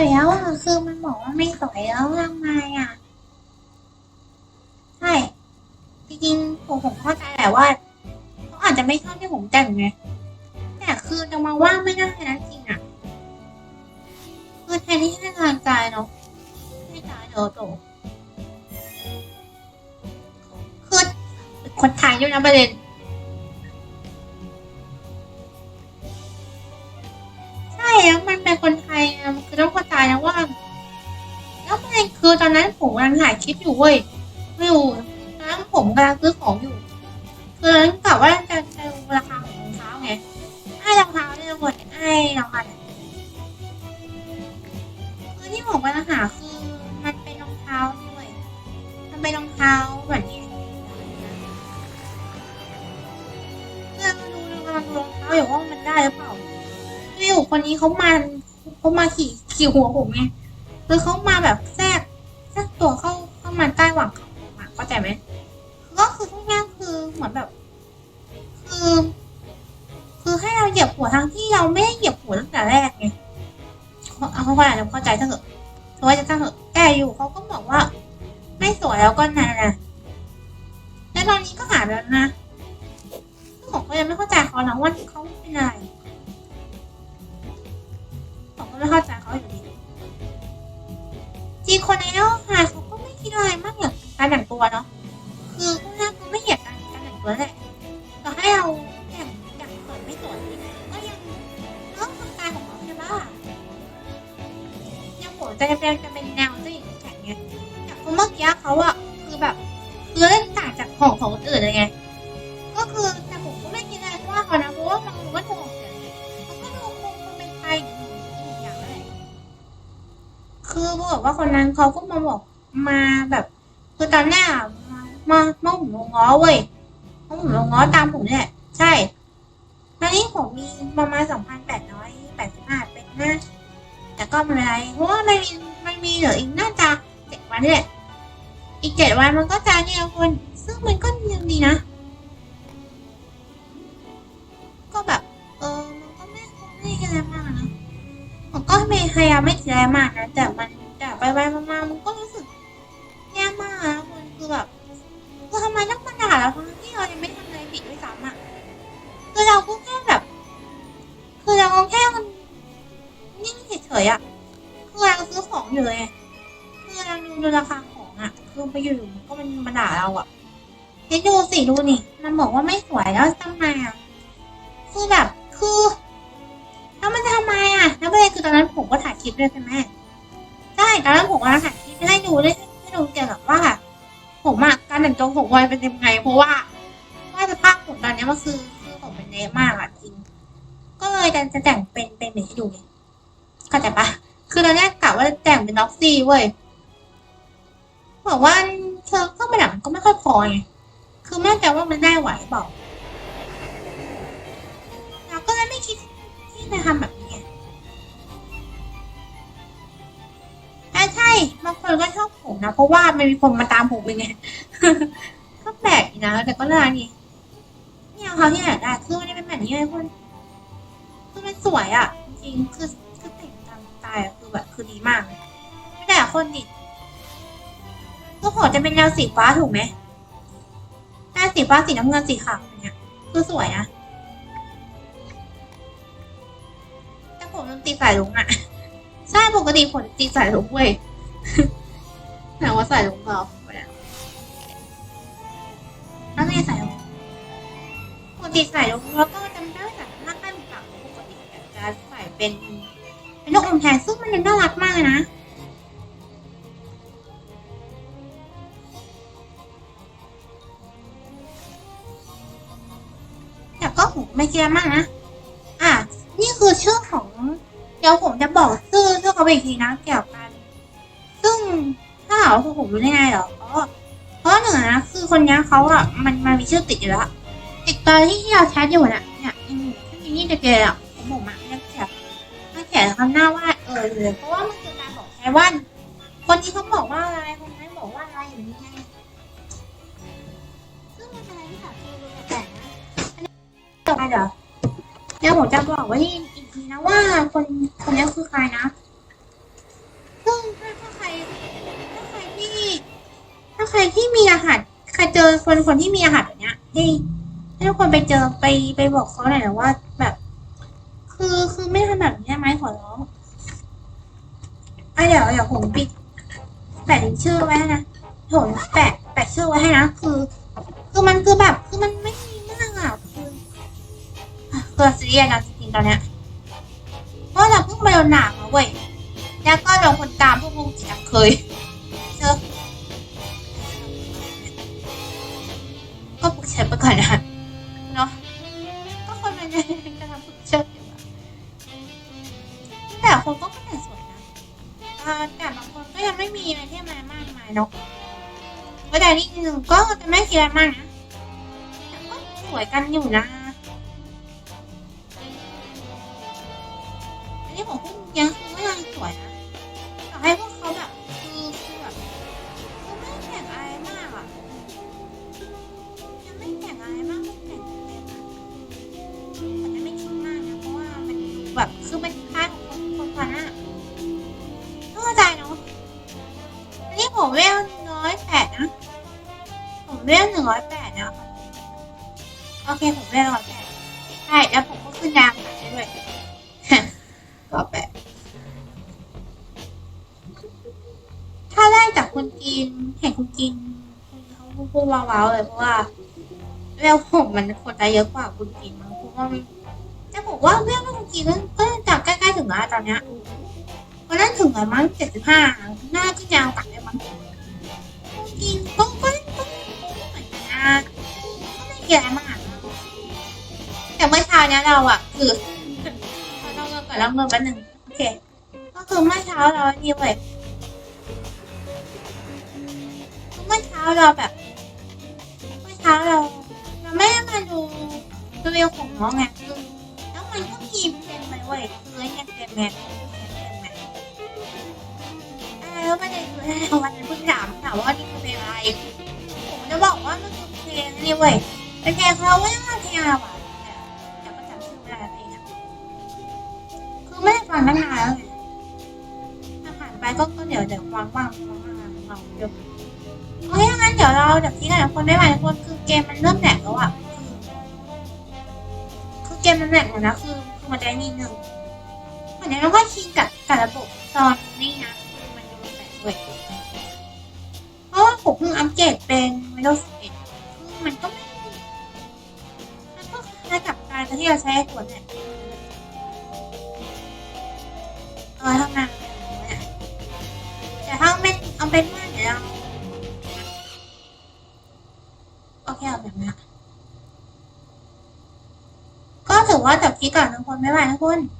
อีกแล้วอะคือมันบอกว่าไม่สวยแล้วทำไมอะ ใช่ จริงๆผมผมเข้าใจแหละว่าเขาอาจจะไม่ชอบที่ผมแต่งไงแต่คือจะมาว่าไม่ได้นะจริงอะคือแทนที่จะให้กำลังใจเนาะให้ใจเดี๋ยวโตคือคนไทยด้วยนะประเด็นใช่แล้วมันเป็นคนไท ตอนนั้นผมกำลังถ่ายคลิปอยู่เว้ยไม่รู้ตอนนั้นผมกำลังซื้อของอยู่คือตอนนั้นกะว่าจะจะดูราคาของรองเท้าไงไอ้รองเท้าเนี่ยหมดไอ้รองเท้าคือที่ผมกำลังหาคือมันเป็นรองเท้าด้วยมันเป็นรองเท้าแบบนี้เพื่อนมาดูดูกำลังดูรองเท้าอยู่ว่ามันได้หรือเปล่าไม่อยู่คนนี้เขามาเขามาขี่ขี่หัวผมไงคือเขามาแบบแทร ตัวเข้าเข้ามาใต้หว่างขาอะเข้าใจไหมก็คือทุกอย่างคือเหมือนแบบ คือ คือให้เราเหยียบหัวทั้งที่เราไม่ได้เหยียบหัวตั้งแต่แรกไงเขาเอาเขาอาจจะเข้าใจถ้าเกิดแต่ว่าจะตั้งเถอะแต่อยู่เขาก็บอกว่า ไม่สวยแล้วก็นานนะแล้วตอนนี้ก็หายแล้วนะซึ่งผมก็ยังไม่เข้าใจเขานะว่าเขาเป็นอะไรผมก็ไม่เข้าใจ ตัวเนาะคือพวกนั้นเขาไม่เหยียดการการแต่งตัวแหละต่อให้เราแต่งอย่างสวยไม่สวยก็ยังเรื่องสไตล์ของเขาใช่ปะยังหัวใจจะเป็นจะเป็นแนวจะอย่างแข็งไงอย่างคนเมื่อกี้เขาอะคือแบบคือเล่นต่างจากของของคนอื่นเลยไงก็คือแต่ผมก็ไม่คิดอะไรว่าเขานะเพราะว่ามันรู้ว่าถูกเนี่ยมันก็ดูคงคงเป็นไทยอีกอย่างเละคือบอกว่าคนนั้นเขาก็มาบอกมาแบบ คือตอนแรกอมามาผมงงอเว้ยมาผมงงอตามผมเนี่ยใช่ ตอนนี้ผมมีประมาณสองพันแปดร้อยแปดสิบห้าเป็นหน้าแต่ก็ไม่เป็นไรเพราะว่ามันมีมันมีเหลืออีกน่าจะเจ็ดวันนี่แหละอีกเจ็ดวันมันก็จะเนี่ยคน ซึ่งมันก็ยังดีนะ ก็แบบ เออมันก็ไม่คงไม่อะไรมากนะผมก็ไม่พยายามไม่อะไรมากนะแต่มันแต่ไปไปๆมาๆมันก็รู้สึก คือแบบคือทำไมต้องมาด่าเราทั้งที่เรายังไม่ทำอะไรผิดด้วยซ้ำอะคือเราก็แค่แบบ คือเราแค่มันนิ่งเฉยๆอะคือเราซื้อของอยู่เลยคือเราดูดูราคาของอะ คือไปอยู่ๆมันก็มันมาด่าเราอะเดี๋ยวดูสิดูนี่ มันบอกว่าไม่สวยแล้วทำไมอะคือแบบคือแล้วมันจะทำไมอะแล้วประเด็นคือตอนนั้นผมก็ถ่ายคลิปด้วยใช่ไหมใช่ตอนนั้นผมก็ถ่ายคลิปให้ดูด้วย ผมอะการแต่งตัวผมวัยเป็นยังไง เพราะว่าว่าสภาพผมตอนนี้มันคือคือผมเป็นเละมากอะจริง ก็เลยจะจะแต่งเป็นเป็นแบบให้ดูไงเข้าใจปะคือตอนแรกกะว่าจะแต่งเป็นน็อกซี่เว้ยบอกว่าเธอก็ไปหนังก็ไม่ค่อยพอไงคือไม่แน่ใจว่ามันได้ไหวหรือเปล่าเราก็เลยไม่คิดที่จะทำแบบนี้แต่ใช่บางคนก็ชอบ ผมนะ เพราะว่ามันมีคนมาตามผมเป็นไง ก็แปลกนะ แต่ก็น่าดีเนี่เอาเขาที่ไหนได้คือมันเป็นแบบนี้เลยคุณคือมันสวยอะ จริงคือคือแต่งตามสไตล์อะคือแบบคือดีมากไม่แต่คนดิก็ผมจะเป็นแนวสีฟ้าถูกไหมแนวสีฟ้าสีน้ำเงินสีขาวอย่างเงี้ยคือสวยนะแต่ผมมันตีสายลุงอะใช่ปกติผมตีสายลุงเว้ย แต่ว่าใสายลุงเราไปแล้วแล้วไม่ใสายลุงปกติใสายลุงแล้วก็จำได้จากหน้าข้างหลังปกติจะใส่เป็นเป็นนกอมแทนซึ่งมันน่ารักมากเลยนะแต่ก็ผมไม่เชื่อมากนะอะนี่คือชื่อของเดี๋ยวผมจะบอกชื่อชื่อเขาไปอีกทีนะเกี่ยวกันซึ่งถ้าหากว่าผมรู้ได้ไงเหรอเพราะเพราะหนึ่งนะคือคนนี้เขาอะมันมันมีชื่อติดอยู่แล้วติดตอนที่เราแชทอยู่น่ะเนี่ยอืมที่นี่จะเจออะของผมอะนักแขกนักแขกคำหน้าว่าเออเลยเพราะว่ามันคือการบอกแค่ว่าคนนี้เขาบอกว่าอะไรคนนั้นบอกว่าอะไรอย่างนี้ไงซึ่งมันเป็นอะไรที่แบบคือดูแปลกๆนะต่อไปเดี๋ยวเดี๋ยวผมจะบอกไว้อีกทีนะว่าคนคนนี้คือใครนะ ซึ่งถ้าใครถ้าใคร ที่ ถ้าใครที่มีรหัสใครเจอคนคนที่มีรหัสแบบเนี้ยให้ให้ทุกคนไปเจอไปไปบอกเขาหน่อยนะว่า แบบ คือคือไม่ทำแบบนี้ได้ไหมขอร้องอะเดี๋ยวเดี๋ยวผมปิดแปะชื่อไว้ให้นะผมแปะแปะชื่อไว้ให้นะคือ คือมันคือแบบคือมันไม่ดีมากอะคืออะคือซีเรียสนะจริงๆตอนเนี้ยเพราะเราเพิ่งมาโดนหนักมาเว้ยแล้วก็โดนคนตามพวกมึงจับเคย อนนะเนาะก็คนมันจะจะทำฝึกเชิญอยู่อะแต่คนก็แต่งสวยนะแต่บางคนก็ยังไม่มีอะไรที่มามากมายเนาะก็แต่นี่นึงก็จะไม่คิดอะไรมากนะแต่ก็สวยกันอยู่นะอันนี้ผมพูดยังคือว่ายังสวยนะ แบบคือเป็นค่ายของคนคนพันอะเข้าใจเนาะอันนี้ผมเวลร้อยแปดนะ ผมเวลหนึ่งร้อยแปดนะโอเคผมเวลร้อยแปดใช่แล้วผมก็ขึ้นดาวหาได้ด้วยร้อยแปดถ้าได้จากคุณกินเห็นคุณกินเขาพูดว้าวๆเลยเพราะว่าเวลผมมันคนได้เยอะกว่าคุณกินมั้งเพราะว่า จะบอกว่าเวลคุณกินก็ก็จากใกล้ๆถึงแล้วตอนเนี้ยวันนั้นถึงแล้วมั้งเจ็ดสิบห้าหน้าก็ยาวกลับได้มั้งคุณกินก็ก็ก็เหมือนกันนะก็ไม่เกี่ยวอะไรมากแต่เมื่อเช้าเนี้ยเราอะคือเราเงินก่อนเราเงินแป๊บนึงโอเค ก็คือเมื่อเช้าเรานี่เว้ยเมื่อเช้าเราแบบ เมื่อเช้าเรา เราไม่ได้มาดูรีวิวของน้องไงคือ แล้มันก็มีเพลงไปเว้ยคือไอ้เนี่เต็มแมนเต็มแมนแล้วประเด็นคือวันนั้นเพิ่งถามถามว่านี่คือเพลงอะไรผมจะบอกว่ามันคือเพลงนี่เว้ยเป็นเพลงเขาว่าเพลงอะไรวะแต่ก็จำชื่อไม่ได้เพลงอะคือไม่ได้ฟังตั้งนานแล้วไงถ้าผ่านไปก็ก็เดี๋ยวเดี๋ยววางว่างวางว่างเราเดี๋ยวโอเคงั้นเดี๋ยวเราเดี๋ยวที่กันคนไม่ไหวคนคือเกมมันเริ่มแหลกแล้วอะคือเกมมันแหลกหมดนะคือ คือมันได้นิดนึงเหมือนเราก็ชินกับกับระบบตอนนี้นะคือมันดูแบบเว้ยเพราะว่าผมเพิ่งอัปเกรดเป็น Windows 11คือมันก็ไม่มันก็คล้ายกับการที่เราใช้หัวเนี่ยเออทำงาน นี้ก็ถือว่าจบคลิปก่อนทุกคนไม่ไหวทุกคน